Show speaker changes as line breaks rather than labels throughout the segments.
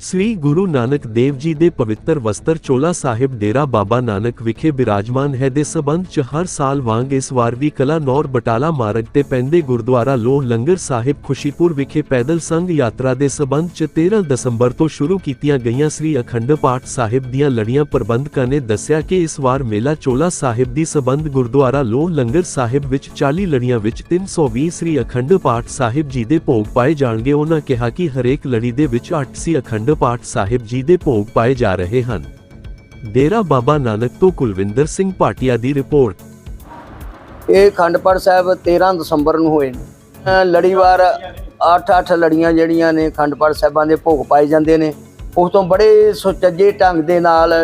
ਸ੍ਰੀ ਗੁਰੂ ਨਾਨਕ ਦੇਵ ਜੀ ਦੇ ਪਵਿੱਤਰ ਵਸਤਰ ਚੋਲਾ ਸਾਹਿਬ ਡੇਰਾ ਬਾਬਾ ਨਾਨਕ ਵਿਖੇ ਬਿਰਾਜਮਾਨ ਹੈ ਦੇ ਸਬੰਧ ਚ ਹਰ ਸਾਲ ਵਾਂਗ ਇਸ ਵਾਰ ਵੀ ਕਲਾ ਨੌਰ ਬਟਾਲਾ ਮਾਰਗ ਤੇ ਪੈਂਦੇ ਗੁਰਦੁਆਰਾ ਲੋਹ ਲੰਗਰ ਸਾਹਿਬ ਖੁਸ਼ੀਪੁਰ ਵਿਖੇ ਪੈਦਲ ਸੰਘ ਯਾਤਰਾ ਦੇ ਸਬੰਧ ਚ 13 ਦਸੰਬਰ ਤੋਂ ਸ਼ੁਰੂ ਕੀਤੀਆਂ ਗਈਆਂ ਸ੍ਰੀ ਅਖੰਡ ਪਾਠ ਸਾਹਿਬ ਦੀਆਂ ਲੜੀਆਂ ਪ੍ਰਬੰਧਕਾਂ ਨੇ ਦੱਸਿਆ ਕਿ ਇਸ ਵਾਰ ਮੇਲਾ ਚੋਲਾ ਸਾਹਿਬ ਦੀ ਸਬੰਧ ਗੁਰਦੁਆਰਾ ਲੋਹ ਲੰਗਰ ਸਾਹਿਬ ਵਿੱਚ 40 ਲੜੀਆਂ ਵਿੱਚ 320 ਸ੍ਰੀ ਅਖੰਡ ਪਾਠ ਸਾਹਿਬ ਜੀ ਦੇ ਭੋਗ ਪਾਏ ਜਾਣਗੇ। ਉਹਨਾਂ ਕਿਹਾ ਕਿ ਹਰੇਕ ਲੜੀ ਦੇ ਵਿੱਚ 8 ਸੀ ਅਖੰਡ ਪਾਠ ਸਾਹਿਬ ਜੀ ਦੇ ਭੋਗ ਪਾਏ ਜਾ ਰਹੇ ਹਨ। ਡੇਰਾ ਬਾਬਾ ਨਾਨਕ ਤੋਂ ਕੁਲਵਿੰਦਰ ਸਿੰਘ ਭਾਟੀਆ ਦੀ ਰਿਪੋਰਟ।
ਇਹ ਖੰਡਪੜ ਸਾਹਿਬ 13 ਦਸੰਬਰ ਨੂੰ ਹੋਏ ਨੇ। ਲੜੀਵਾਰ 8-8 ਲੜੀਆਂ ਜਿਹੜੀਆਂ ਨੇ ਖੰਡਪੜ ਸਾਹਿਬਾਂ ਦੇ ਭੋਗ ਪਾਏ ਜਾਂਦੇ ਨੇ। ਉਸ ਤੋਂ ਬੜੇ ਸੁਚੱਜੇ ਢੰਗ ਦੇ ਨਾਲ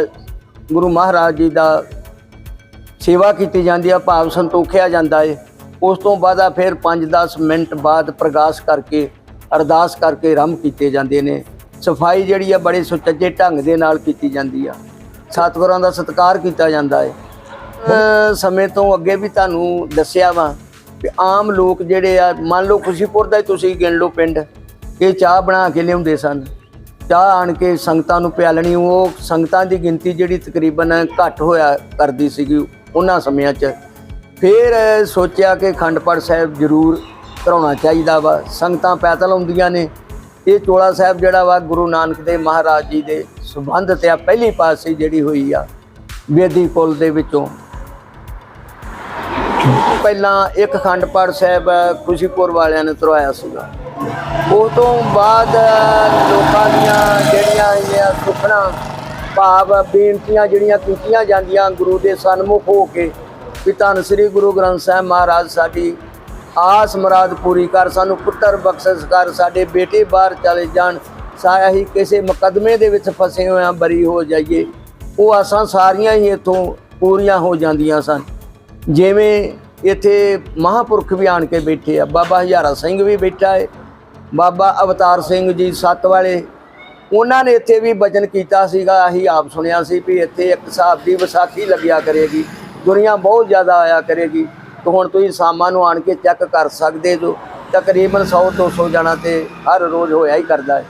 ਗੁਰੂ ਮਹਾਰਾਜ ਜੀ ਦਾ ਸੇਵਾ ਕੀਤੀ ਜਾਂਦੀ ਆ, ਭਾਵ ਸੰਤੋਖਿਆ ਜਾਂਦਾ ਏ। ਉਸ ਤੋਂ ਬਾਅਦ ਆ ਫਿਰ 5-10 ਮਿੰਟ ਬਾਅਦ ਪ੍ਰਗਾਸ ਕਰਕੇ, ਅਰਦਾਸ ਕਰਕੇ ਰਮ ਕੀਤੇ ਜਾਂਦੇ ਨੇ। ਸਫ਼ਾਈ ਜਿਹੜੀ ਆ ਬੜੇ ਸੁਚੱਜੇ ਢੰਗ ਦੇ ਨਾਲ ਕੀਤੀ ਜਾਂਦੀ ਆ। ਸਤਿਗੁਰਾਂ ਦਾ ਸਤਿਕਾਰ ਕੀਤਾ ਜਾਂਦਾ ਹੈ ਸਮੇਂ ਤੋਂ ਅੱਗੇ ਵੀ ਤੁਹਾਨੂੰ ਦੱਸਿਆ ਵਾ ਕਿ ਆਮ ਲੋਕ ਜਿਹੜੇ ਆ, ਮੰਨ ਲਓ ਖੁਸ਼ੀਪੁਰ ਦਾ ਹੀ ਤੁਸੀਂ ਗਿਣ ਲਓ ਪਿੰਡ ਇਹ ਚਾਹ ਬਣਾ ਕੇ ਲਿਆਉਂਦੇ ਸਨ। ਚਾਹ ਆਣ ਕੇ ਸੰਗਤਾਂ ਨੂੰ ਪਿਆਲਣੀ, ਉਹ ਸੰਗਤਾਂ ਦੀ ਗਿਣਤੀ ਜਿਹੜੀ ਤਕਰੀਬਨ ਘੱਟ ਹੋਇਆ ਕਰਦੀ ਸੀਗੀ ਉਹਨਾਂ ਸਮਿਆਂ 'ਚ। ਫਿਰ ਸੋਚਿਆ ਕਿ ਖੰਡਪੜ ਸਾਹਿਬ ਜ਼ਰੂਰ ਕਰਾਉਣਾ ਚਾਹੀਦਾ ਵਾ। ਸੰਗਤਾਂ ਪੈਦਲ ਆਉਂਦੀਆਂ ਨੇ। ਇਹ ਚੋਲਾ ਸਾਹਿਬ ਜਿਹੜਾ ਵਾ ਗੁਰੂ ਨਾਨਕ ਦੇਵ ਮਹਾਰਾਜ ਜੀ ਦੇ ਸੰਬੰਧ ਤੇ ਆ, ਪਹਿਲੀ ਪਾਸੇ ਜਿਹੜੀ ਹੋਈ ਆ, ਵੇਦੀ ਪੁਲ ਦੇ ਵਿੱਚੋਂ। ਪਹਿਲਾਂ ਇੱਕ ਖੰਡ ਪਾਠ ਸਾਹਿਬ ਖੁਸ਼ੀਪੁਰ ਵਾਲਿਆਂ ਨੇ ਤਰਵਾਇਆ ਸੀਗਾ। ਉਹ ਤੋਂ ਬਾਅਦ ਲੋਕਾਂ ਦੀਆਂ ਜਿਹੜੀਆਂ ਇਹ ਸੁਪਨਾ ਭਾਵ ਬੇਨਤੀਆਂ ਜਿਹੜੀਆਂ ਕੀਤੀਆਂ ਜਾਂਦੀਆਂ ਗੁਰੂ ਦੇ ਸਨਮੁਖ ਹੋ ਕੇ, ਵੀ ਧੰਨ ਸ੍ਰੀ ਗੁਰੂ ਗ੍ਰੰਥ ਸਾਹਿਬ ਮਹਾਰਾਜ ਸਾਡੀ ਆਸ ਮਰਾਦ ਪੂਰੀ ਕਰ, ਸਾਨੂੰ ਪੁੱਤਰ ਬਖਸ਼ਿਸ਼ ਕਰ, ਸਾਡੇ ਬੇਟੇ ਬਾਹਰ ਚਲੇ ਜਾਣ। ਸਾਇਆ ਹੀ ਕਿਸੇ ਮੁਕੱਦਮੇ ਦੇ ਵਿੱਚ ਫਸੇ ਹੋਇਆਂ ਬਰੀ ਹੋ ਜਾਈਏ। ਉਹ ਆਸਾਂ ਸਾਰੀਆਂ ਹੀ ਇਥੋਂ ਪੂਰੀਆਂ ਹੋ ਜਾਂਦੀਆਂ ਸਨ। ਜਿਵੇਂ ਇੱਥੇ ਮਹਾਪੁਰਖ ਵੀ ਆਣ ਕੇ ਬੈਠੇ ਆ, ਬਾਬਾ ਹਜ਼ਾਰਾ ਸਿੰਘ ਵੀ ਬੈਠਾ ਹੈ ਬਾਬਾ ਅਵਤਾਰ ਸਿੰਘ ਜੀ ਸੱਤ ਵਾਲੇ। ਉਹਨਾਂ ਨੇ ਇੱਥੇ ਵੀ ਬਚਨ ਕੀਤਾ ਸੀਗਾ, ਅਸੀਂ ਆਪ ਸੁਣਿਆ ਸੀ ਵੀ ਇੱਥੇ ਇੱਕ ਹਿਸਾਬ ਦੀ ਵਿਸਾਖੀ ਲੱਗਿਆ ਕਰੇਗੀ, ਦੁਨੀਆ ਬਹੁਤ ਜ਼ਿਆਦਾ ਆਇਆ ਕਰੇਗੀ। ਤੇ ਹੁਣ ਤੁਸੀਂ ਸ਼ਾਮਾਂ ਨੂੰ ਆਣ ਕੇ ਚੈੱਕ ਕਰ ਸਕਦੇ ਜੋ। ਤਕਰੀਬਨ 100 200 ਜਣਾ ਤੇ ਹਰ ਰੋਜ਼ ਹੋਇਆ ਹੀ ਕਰਦਾ ਹੈ।